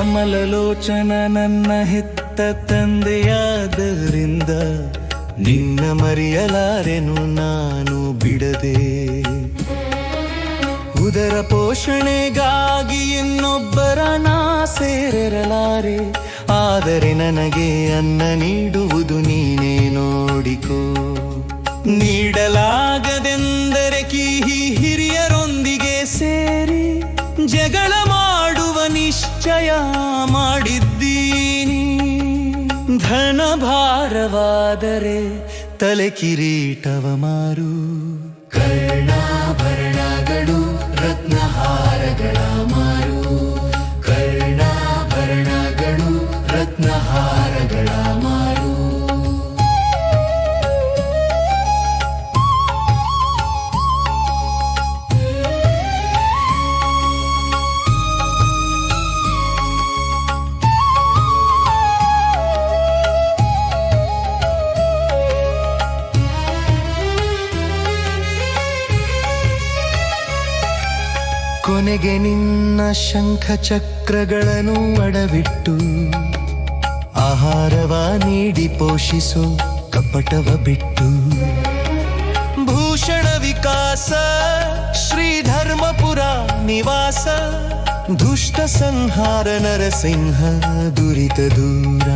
ಕಮಲಲೋಚನ ನನ್ನ ಹೆತ್ತ ತಂದೆಯಾದರಿಂದ ನಿನ್ನ ಮರೆಯಲಾರೆನು ನಾನು ಬಿಡದೆ. ಉದರ ಪೋಷಣೆಗಾಗಿ ಇನ್ನೊಬ್ಬರ ನಾ ಸೇರಲಾರೆ ಆದರೆ ನನಗೆ ಅನ್ನ ನೀಡುವುದು ನೀನೇ ನೋಡಿಕೋ. ನೀಡಲಾಗದೆಂದರೆ ನಿಶ್ಚಯ ಮಾಡಿದ್ದೀನಿ ಧನ ಭಾರವಾದರೆ ತಲೆ ಕಿರೀಟವ ಮಾರು. ಕರ್ಣಾಭರಣಗಳು ರತ್ನಹಾರಗಳ ಮಾರು. ಕರ್ಣಾಭರಣಗಳು ರತ್ನಹಾರಗಳ ಕೊನೆಗೆ ನಿನ್ನ ಶಂಖ ಚಕ್ರಗಳನ್ನು ಅಡವಿಟ್ಟು ಆಹಾರವ ನೀಡಿ ಪೋಷಿಸು ಕಪಟವ ಬಿಟ್ಟು. ಭೂಷಣ ವಿಕಾಸ ಶ್ರೀಧರ್ಮಪುರ ನಿವಾಸ, ದುಷ್ಟ ಸಂಹಾರ ನರಸಿಂಹ, ದುರಿತ ದೂರ.